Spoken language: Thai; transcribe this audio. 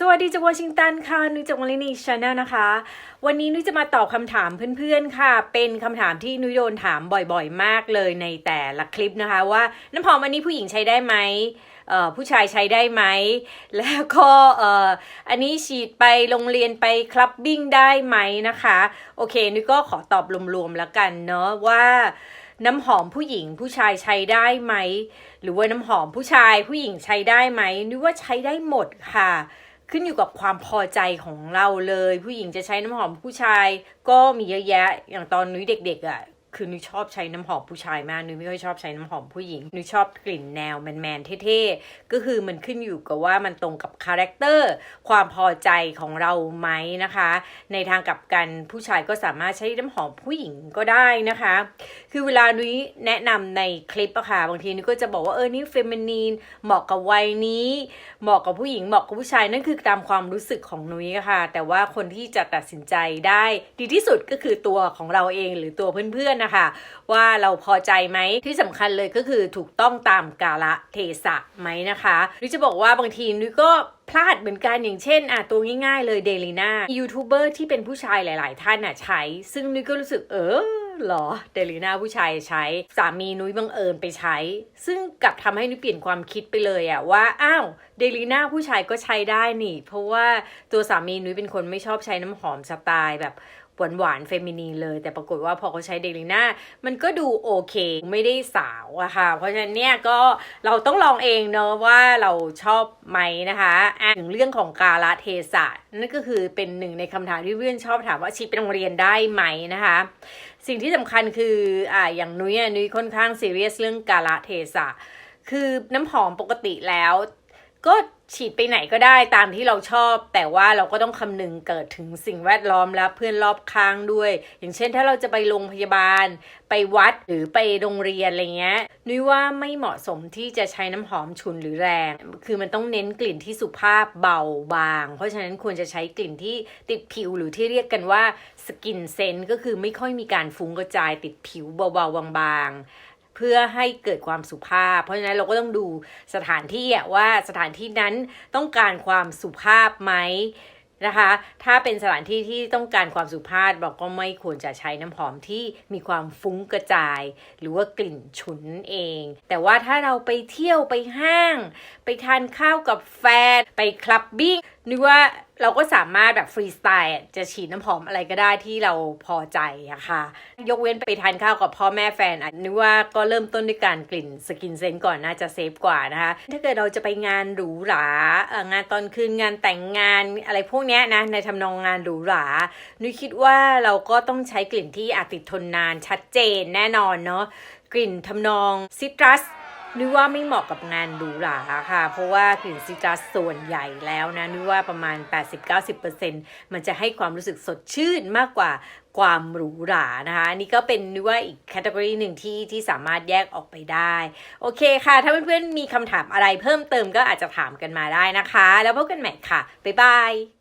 สวัสดีจากวอชิงตันค่ะ นุ้ยจากวอลลินีชาแนลนะคะ วันนี้นุ้ยจะมาตอบคำถามเพื่อนๆค่ะ เป็นคำถามที่นุ้ยโดนถามบ่อยๆ มากเลยในแต่ละคลิปนะคะ ว่าน้ำหอมอันนี้ผู้หญิงใช้ได้ไหมผู้ชายใช้ได้ไหม แล้วก็อันนี้ฉีดไปโรงเรียนไปคลับบิ้งได้ไหมนะคะ โอเค นุ้ยก็ขอตอบรวมๆแล้วกันเนาะว่าน้ำหอมผู้หญิงผู้ชายใช้ได้ไหม หรือว่าน้ำหอมผู้ชายผู้หญิงใช้ได้ไหมนึกว่าใช้ได้หมดค่ะ ขึ้นอยู่กับความพอใจของเราเลย ผู้หญิงจะใช้น้ำหอมผู้ชายก็มีเยอะแยะอย่างตอนนุ้ยเด็กๆอะ่ะ คือนุ้ยชอบใช้น้ำหอมผู้ชายมากนุ้ยไม่ค่อยชอบใช้น้ำหอมผู้หญิงนุ้ยชอบกลิ่นแนวแมนๆเท่ๆก็คือมันขึ้นอยู่กับว่ามันตรงกับคาแรคเตอร์ความพอใจของเราไหมนะคะ ในทางกลับกันผู้ชายก็สามารถใช้น้ำหอมผู้หญิงก็ได้นะคะ คือเวลานุ้ยแนะนำในคลิปอะค่ะบางทีนุ้ยก็จะบอกว่าเออนี่เฟมินีนเหมาะกับวัยนี้เหมาะกับผู้หญิงเหมาะกับผู้ชายนั่นคือตามความรู้สึกของนุ้ยอะค่ะ แต่ว่าคนที่จะตัดสินใจได้ ดีที่สุดก็คือตัวของเราเองหรือตัวเพื่อนๆนะคะ ว่าเราพอใจไหมที่สำคัญเลยก็คือถูกต้องตามกาละเทศะไหมนะคะนุ้ยจะบอกว่าบางทีนุ้ยก็พลาดเหมือนกันอย่างเช่นอะตัวง่ายๆเลยเดลิน่ายูทูบเบอร์ที่เป็นผู้ชายหลาย ๆ ท่านอะใช้ ซึ่งนุ้ยก็รู้สึกเออหรอเดลิน่าผู้ชายใช้ สามีนุ้ยบังเอิญไปใช้ ซึ่งกลับทำให้นุ้ยเปลี่ยนความคิดไปเลยอะว่าอ้าวเดลิน่าผู้ชายก็ใช้ได้นี่ เพราะว่าตัวสามีนุ้ยเป็นคนไม่ชอบใช้น้ำหอมสไตล์แบบ หวานหวานเฟมินีนเลย แต่ปรากฏว่าพอเขาใช้เดลิน่ามันก็ดูโอเค ไม่ได้สาวอะค่ะ เพราะฉะนั้นเนี่ยก็เราต้องลองเองเนอะว่าเราชอบไหมนะคะะถึงเรื่องของกาลเทศะนั่นก็คือเป็นหนึ่งในคำถามที่เพื่อนชอบถามว่าชีไปโรงเรียนได้ไหมนะคะ สิ่งที่สำคัญคืออ่าอย่างนุ้ยนุ้ยค่อนข้างซีเรียสเรื่องกาลเทศะคือน้ำหอมปกติแล้ว ก็ฉีดไปไหนก็ได้ตามที่เราชอบ แต่ว่าเราก็ต้องคำนึงเกิดถึงสิ่งแวดล้อมและเพื่อนรอบข้างด้วย อย่างเช่นถ้าเราจะไปโรงพยาบาล ไปวัดหรือไปโรงเรียนอะไรเงี้ยนุ้ยว่าไม่เหมาะสมที่จะใช้น้ำหอมฉุนหรือแรง คือมันต้องเน้นกลิ่นที่สุภาพเบาบาง เพราะฉะนั้นควรจะใช้กลิ่นที่ติดผิวหรือที่เรียกกันว่าสกินเซนก็คือไม่ค่อยมีการฟุ้งกระจายติดผิวเบาๆบางๆ เพื่อให้เกิดความสุภาพ เพราะฉะนั้นเราก็ต้องดูสถานที่ว่าสถานที่นั้นต้องการความสุภาพไหมนะคะ ถ้าเป็นสถานที่ที่ต้องการความสุภาพเราก็ไม่ควรจะใช้น้ำหอมที่มีความฟุ้งกระจาย หรือว่ากลิ่นฉุนเอง แต่ว่าถ้าเราไปเที่ยวไปห้าง ไปทานข้าวกับแฟน ไปคลับบิ้งนึกว่าเราก็สามารถแบบฟรีสไตล์จะฉีดน้ำหอมอะไรก็ได้ที่เราพอใจอะค่ะ ยกเว้นไปทานข้าวกับพ่อแม่แฟนนึกว่าก็เริ่มต้นด้วยการกลิ่นสกินเซนก่อนน่าจะเซฟกว่านะคะ ถ้าเกิดเราจะไปงานหรูหรางานตอนคืนงานแต่งงานอะไรพวกเนี้ยนะในทำนองงานหรูหรานุ้ยคิดว่าเราก็ต้องใช้กลิ่นที่อาจติดทนนานชัดเจนแน่นอนเนาะกลิ่นทำนองซิตรัส นึกว่าไม่เหมาะกับงานหรูหราค่ะ เพราะว่ากลิ่นซิตรัสส่วนใหญ่แล้วนะนึกว่าประมาณ 80-90%มันจะให้ความรู้สึกสดชื่นมากกว่าความหรูหรานะคะอันนี่ก็เป็นนึกว่าอีกแคตตากรีหนึ่งที่ที่สามารถแยกออกไปได้ โอเคค่ะ ถ้าเพื่อนๆมีคำถามอะไรเพิ่มเติมก็อาจจะถามกันมาได้นะคะ แล้วพบกันใหม่ค่ะ บ๊ายบาย